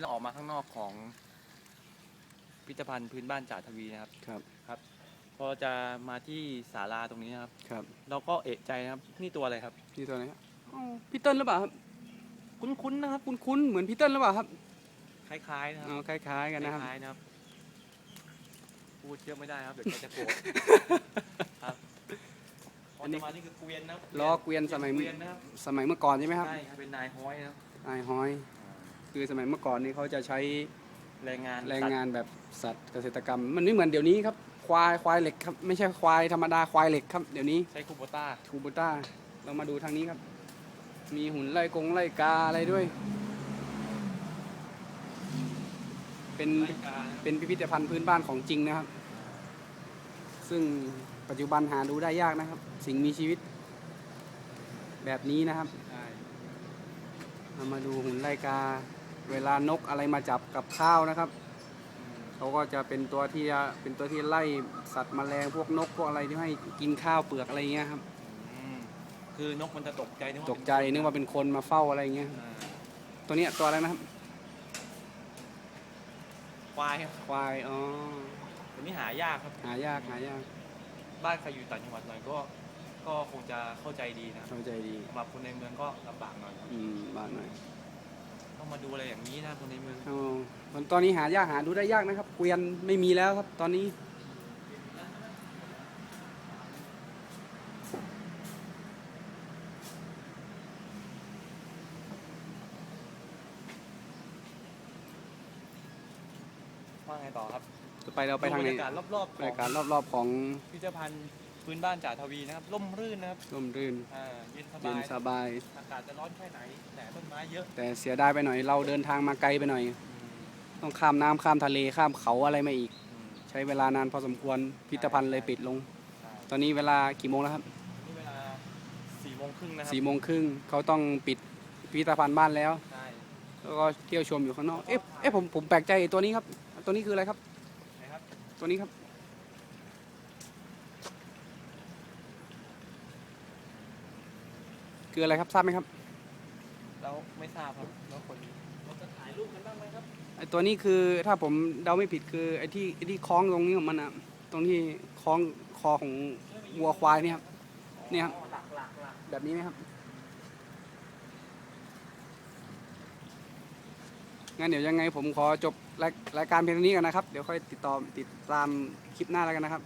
เราออกมาข้างนอกของพิพิธภัณฑ์พื้นบ้านจ่าทวีนะครับ ครับ ครับ พอจะมาที่ศาลาตรงนี้นะครับ ครับ เราก็เอะใจนะครับ นี่ตัวอะไรครับ นี่ตัวไหนครับอ๋อพี่เติ้ลหรือเปล่าครับ คุ้นๆนะครับ คุ้นๆเหมือนพี่เติ้ลหรือเปล่าครับคล้ายๆนะคอ๋รัอบคล้าย ๆ กันนะครับคล้ายๆนะครับ พูดเยอะไม่ได้ครับเดี๋ยวแกจะโกรธ ครับพอจะมานี่คือเกวียนนะครับล้อเกวียนสมัย เกวียนนะครับ สมัยเมื่อก่อนใช่ไหมครับใช่ครับเป็นนายห้อยนะครับไอายห้อย คือสมัยเมื่อก่อนนี่เขาจะใช้แรงงานแรงงานแบบสัตว์เกษตรกรรม มันไม่เหมือนเดี๋ยวนี้ครับควายควายเหล็กครับไม่ใช่ควายธรรมดาควายเหล็กครับเดี๋ยวนี้ใช้คูโบต้าทูบูต้าเรามาดูทางนี้ครับ มีหุ่นไล่กงไล่กาอะไรด้วย เป็นรายการนะครับเป็นพิพิธภัณฑ์พื้นบ้านของจริงนะครับ ซึ่งปัจจุบันหาดูได้ยากนะครับ สิ่งมีชีวิต แบบนี้นะครับใช่เรามาดูหุ่นไล่กา เวลานกอะไรมาจับกับข้าวนะครับอืมเขาก็จะเป็นตัวที่จะเป็นตัวที่ไล่สัตว์แมลงพวกนกพวกอะไรที่ให้กินข้าวเปลือกอะไรเงี้ยครับอืมคือนกมันจะตกใจนึกว่าตกใจนึกว่าเป็นคนมาเฝ้าอะไรเงี้ยอ่าตัวเนี้ยตัวอะไรนะครับควายครับควายอ๋อตัวนี้หายากครับ หายากหายาก บ้านใครอยู่ต่างจังหวัดหน่อยก็ก็คงจะเข้าใจดีนะครับเข้าใจดีสำหรับคนในเมืองก็ลำบากหน่อยครับอืมบ้านหน่อย ต้องมาดูอะไรอย่างนี้นะคนในเมืองอ๋อตอนนี้หายากหาดูได้ยากนะครับเกวียนไม่มีแล้วครับตอนนี้ว่าไงต่อครับต่อไปเราไปทางไหนดูบรรยากาศรอบๆขบรรองยากาศรอบๆของ พิพิธภัณฑ์ พื้นบ้านจ่าทวีนะครับร่มรื่นนะครับร่มรื่นอ่าเย็นสเย็บานยสบาย อากาศจะร้อนแค่ไหน แต่ต้นไม้เยอะแต่เสียดายไปหน่อยเราเดินทางมาไกลไปหน่อยอืมต้องข้ามน้ำข้ามทะเลข้ามเขาอะไรมาอีก อืมใช้เวลานานพอสมควรพิพิธภัณฑ์เลยปิดลง ใช่ตอนนี้เวลากี่โมงแล้วครับนี่เวลาสี่โมงครึ่งนะครับสี่โมงครึ่งเขาต้องปิดพิพิธภัณฑ์บ้านแล้ว ใช่แล้วก็เที่ยวชมอยู่ข้างนอก เอ๊ะเอ๊ะผมผมแปลกใจไอ้ตัวนี้ครับ ตัวนี้คืออะไรครับ นะครับตัวนี้ครับ คืออะไรครับทราบไหมครับเราไม่ทราบครับแล้วคนเราจะถ่ายรูปกันบ้างไหมครับไอ้ตัวนี้คือถ้าผมเดาไม่ผิดคือไอ้ที่ไอ้ที่คล้องตรงนี้ของมันอะตรงที่คล้องคอของวัวควายเนี่ยครับเนี่ยครับหลักหลักหลักแบบนี้ไหมครับงั้นเดี๋ยวยังไงผมขอจบรายรายการเพียงเท่านี้กันนะครับ เดี๋ยวค่อยติดต่อติดตามคลิปหน้าแล้วกันนะครับ